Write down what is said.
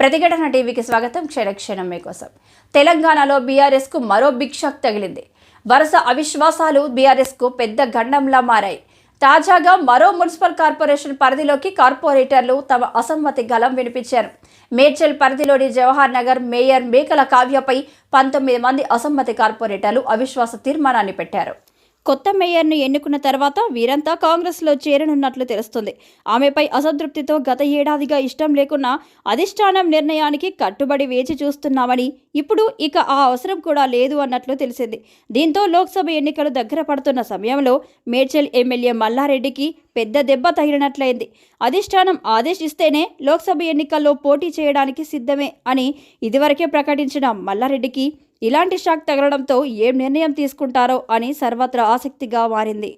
ప్రతిఘటన టీవీకి స్వాగతం. క్షణక్షణం మీకోసం. తెలంగాణలో బీఆర్ఎస్కు మరో బిగ్ షాక్ తగిలింది. వరుస అవిశ్వాసాలు బీఆర్ఎస్కు పెద్ద గండంలా మారాయి. తాజాగా మరో మున్సిపల్ కార్పొరేషన్ పరిధిలోకి కార్పొరేటర్లు తమ అసమ్మతి గలం వినిపించారు. మేడ్చల్ పరిధిలోని జవహర్ నగర్ మేయర్ మేకల కావ్యపై పంతొమ్మిది మంది అసమ్మతి కార్పొరేటర్లు అవిశ్వాస తీర్మానాన్ని పెట్టారు. కొత్త మేయర్ను ఎన్నుకున్న తర్వాత వీరంతా కాంగ్రెస్లో చేరనున్నట్లు తెలుస్తుంది. ఆమెపై అసంతృప్తితో గత ఏడాదిగా ఇష్టం లేకున్నా అధిష్టానం నిర్ణయానికి కట్టుబడి వేచి చూస్తున్నామని ఇప్పుడు ఇక ఆ అవసరం కూడా లేదు అన్నట్లు తెలిసింది. దీంతో లోక్సభ ఎన్నికలు దగ్గర పడుతున్న సమయంలో మేడ్చల్ ఎమ్మెల్యే మల్లారెడ్డికి పెద్ద దెబ్బ తగిలినట్లయింది. అధిష్టానం ఆదేశిస్తేనే లోక్సభ ఎన్నికల్లో పోటీ చేయడానికి సిద్ధమే అని ఇదివరకే ప్రకటించిన మల్లారెడ్డికి ఇలాంటి షాక్ తగలడంతో ఏం నిర్ణయం తీసుకుంటారో అని సర్వత్రా ఆసక్తిగా మారింది.